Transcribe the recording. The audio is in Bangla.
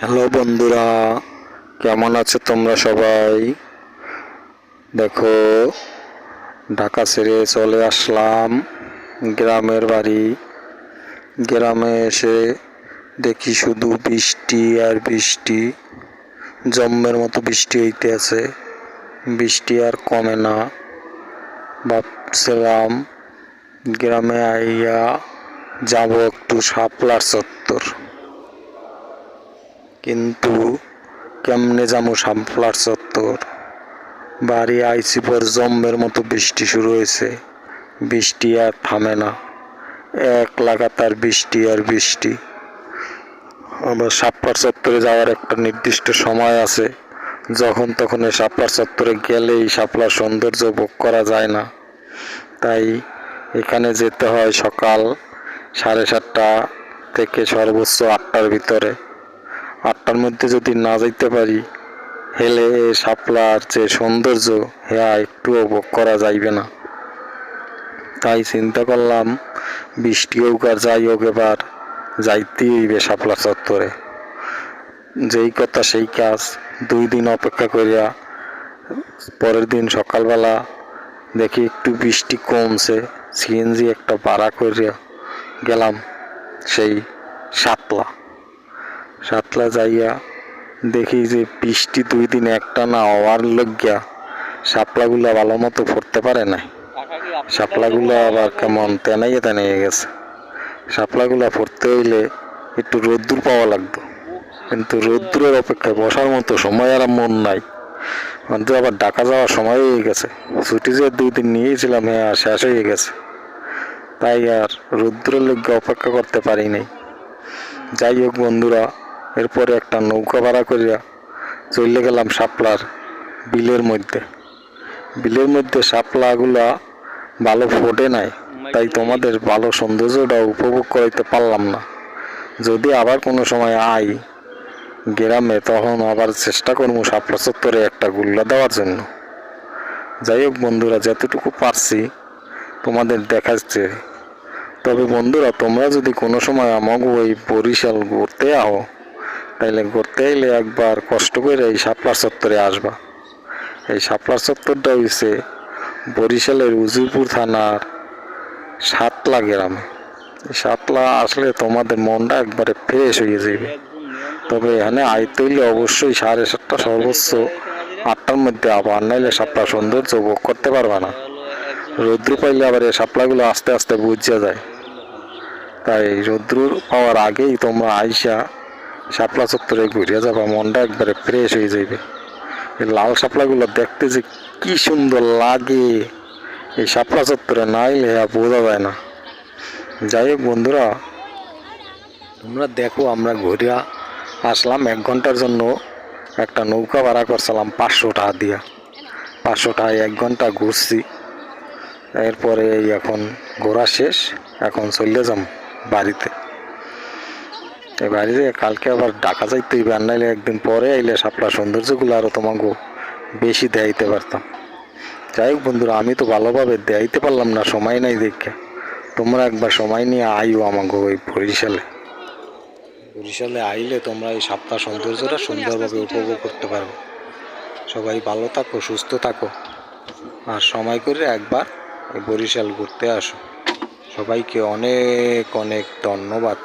হ্যালো বন্ধুরা, কেমন আছো তোমরা সবাই? দেখো, ঢাকা ছেড়ে চলে আসলাম গ্রামের বাড়ি। গ্রামে এসে দেখি শুধু বৃষ্টি আর বৃষ্টি, জম্মের মতো বৃষ্টি হইতে আছে বৃষ্টি আর কমে না। ভাবছিলাম গ্রামে আইয়া যাব একটু শাপলার চত্বর। কিন্তু কেমনে যাব শাপলার চত্বর? বাড়ি আইসি পর জম্মের মতো বৃষ্টি শুরু হয়েছে। বৃষ্টি আর থামে না। এক লাগাতার বৃষ্টি আর বৃষ্টি। আবার সাপ্পার চত্বরে যাওয়ার একটা নির্দিষ্ট সময় আছে। যখন তখন এই শাপলার চত্বরে গেলেই সাপলার সৌন্দর্য ভোগ করা যায় না। তাই এখানে যেতে হয় সকাল সাড়ে সাতটা থেকে সর্বোচ্চ আটটার ভিতরে। আটটার মধ্যে যদি না যাইতে পারি, হেলে এ শাপলার যে সৌন্দর্য হ্যাঁ একটু উপভোগ করা যাইবে না। তাই চিন্তা করলাম, বৃষ্টি হোক আর যাই হোক এবার যাইতেই হইবে শাপলা চত্বরে। যেই কথা সেই কাজ, দুই দিন অপেক্ষা করিয়া পরের দিন সকালবেলা দেখি একটু বৃষ্টি কমছে, সিএনজি একটা ভাড়া করিয়া গেলাম সেই সাতলা সাতলা যাইয়া দেখি যে বৃষ্টি দুই দিন একটা না হওয়ার লজ্ঞা। শাপলাগুলা ভালো মতো পড়তে পারে না শাপলাগুলো আবার কেমন তেনাইয়ে তেনাইয়ে গেছে। শাপলাগুলা পড়তে হইলে একটু রোদ্দুর পাওয়া লাগতো কিন্তু রোদ্দুরের অপেক্ষায় বসার মতো সময় আর মন নাই। আমাদের আবার ডাকা যাওয়ার সময় হয়ে গেছে। ছুটি যে দুই দিন নিয়েছিলাম হ্যাঁ শেষ হয়ে গেছে। তাই আর রোদ্দুরের লজ্ঞা অপেক্ষা করতে পারি নাই। যাই হোক বন্ধুরা এরপরে একটা নৌকা ভাড়া করিয়া চলে গেলাম শাপলার বিলের মধ্যে। বিলের মধ্যে শাপলাগুলা ভালো ফোটে নাই, তাই তোমাদের ভালো সৌন্দর্যটা উপভোগ করাইতে পারলাম না। যদি আবার কোনো সময় আই গ্রামে, তখন আবার চেষ্টা করব শাপলা চত্বরে একটা গুল্লা দেওয়ার জন্য। যাই হোক বন্ধুরা, যতটুকু পারছি তোমাদের দেখাচ্ছে। তবে বন্ধুরা, তোমরা যদি কোনো সময় আমাকে ওই বরিশাল ঘুরতে আও তাইলে ঘুরতে এলে একবার কষ্ট করে এই শাপলা চত্বরে আসবা। এই শাপলা চত্বরটা হয়েছে বরিশালের উজিরপুর থানার সাতলা গ্রামে। এই সাতলা আসলে তোমাদের মনটা একবারে ফ্রেশ হয়ে যাবে। তবে এখানে আইতে হইলে অবশ্যই সাড়ে সাতটা সর্বোচ্চ আটটার মধ্যে আবার নাইলে শাপলা সৌন্দর্য ভোগ করতে পারবে না। রৌদ্র পাইলে আবার এই সাপলাগুলো আস্তে আস্তে বুঝা যায়। তাই রৌদ্র পাওয়ার আগেই তোমরা আইসা শাপলা চত্বরে ঘুরিয়ে যাবা, মনটা একবারে ফ্রেশ হয়ে যাইবে। এই লাল শাপলাগুলো দেখতে যে কি সুন্দর লাগে। এই শাপলা চত্বরে না এলে বোঝা যায় না। যাই হোক বন্ধুরা, তোমরা দেখো, আমরা ঘুরিয়া আসলাম। এক ঘণ্টার জন্য একটা নৌকা ভাড়া করছিলাম পাঁচশো টাকা দিয়া। পাঁচশো টাকায় এক ঘণ্টা ঘুরছি। এরপরে এখন ঘোরা শেষ। এখন চলে যাম বাড়িতে। এই বাড়িতে কালকে আবার ডাকা যাইতে হইবে, আর নাইলে একদিন পরে আইলে শাপলা সৌন্দর্যগুলো আরও তোমাকে বেশি দেখাইতে পারতাম। যাই হোক বন্ধুরা, আমি তো ভালোভাবে দেখাইতে পারলাম না, সময় নাই দেখে। তোমরা একবার সময় নিয়ে আইও আমাকে ওই বরিশালে। বরিশালে আইলে তোমরা এই সাপ্তাহ সৌন্দর্যটা সুন্দরভাবে উপভোগ করতে পারবে। সবাই ভালো থাকো, সুস্থ থাকো। আর সময় করে একবার বরিশাল ঘুরতে আসো। সবাইকে অনেক অনেক ধন্যবাদ।